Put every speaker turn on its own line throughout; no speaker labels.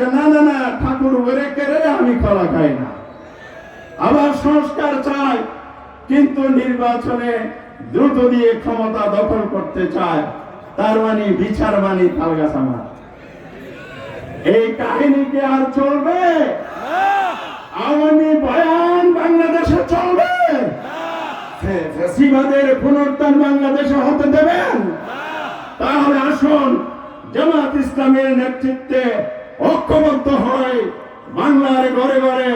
যে না না না, ঠাকুর বেড়ে কেড়ে আমি কলা খাই না। আবার সংস্কার চাই কিন্তু নির্বাচনে দ্রুত দিয়ে ক্ষমতা দখল করতে চায়। তার মানে বিচার মানি তালগাছ এই কাহিনী কি আর চলবে? আওয়ামী বয়ান বাংলাদেশে চলবে? ফে- ফ্যাসিবাদের পুনরুত্থান বাংলাদেশে হতে দেবেন? তাহলে আসুন জামাত ইসলামের নেতৃত্বে ঐক্যবদ্ধ হয় বাংলার ঘরে ঘরে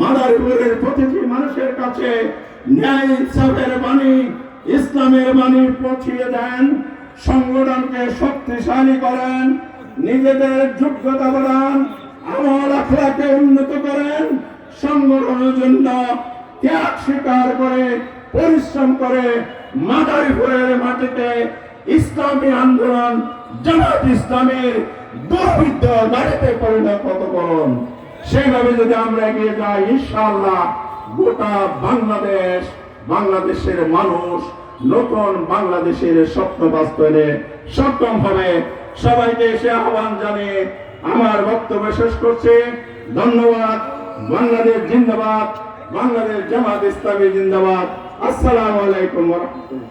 মাদারীপুরের প্রতিটি মানুষের কাছে ন্যায় ইনসাফের বাণী, ইসলামের বাণী পৌঁছিয়ে দেন, সংগঠনকে শক্তিশালী করেন, নিজেদের যোগ্যতা বাড়ান, আমল আখলাকে উন্নত করেন, সংগঠনের জন্য ত্যাগ স্বীকার করে, পরিশ্রম করে মাদারীপুরের মাটিতে ইসলামী আন্দোলন, জামাত ইসলামের দুর্বৃত্ত গাড়িতে পরিণত করুন। সেইভাবে যদি আমরা এগিয়ে যাই, ইনশাআল্লাহ গোটা বাংলাদেশ, বাংলাদেশের মানুষ নতুন বাংলাদেশের স্বপ্ন বাস্তবে সক্ষম হবে। সবাইকে এসে আহ্বান জানিয়ে আমার বক্তব্য শেষ করছি। ধন্যবাদ। বাংলাদেশ জিন্দাবাদ। বাংলাদেশ জামাত ইসলামী জিন্দাবাদ। আসসালামু আলাইকুম রাহমাতুল্লাহ।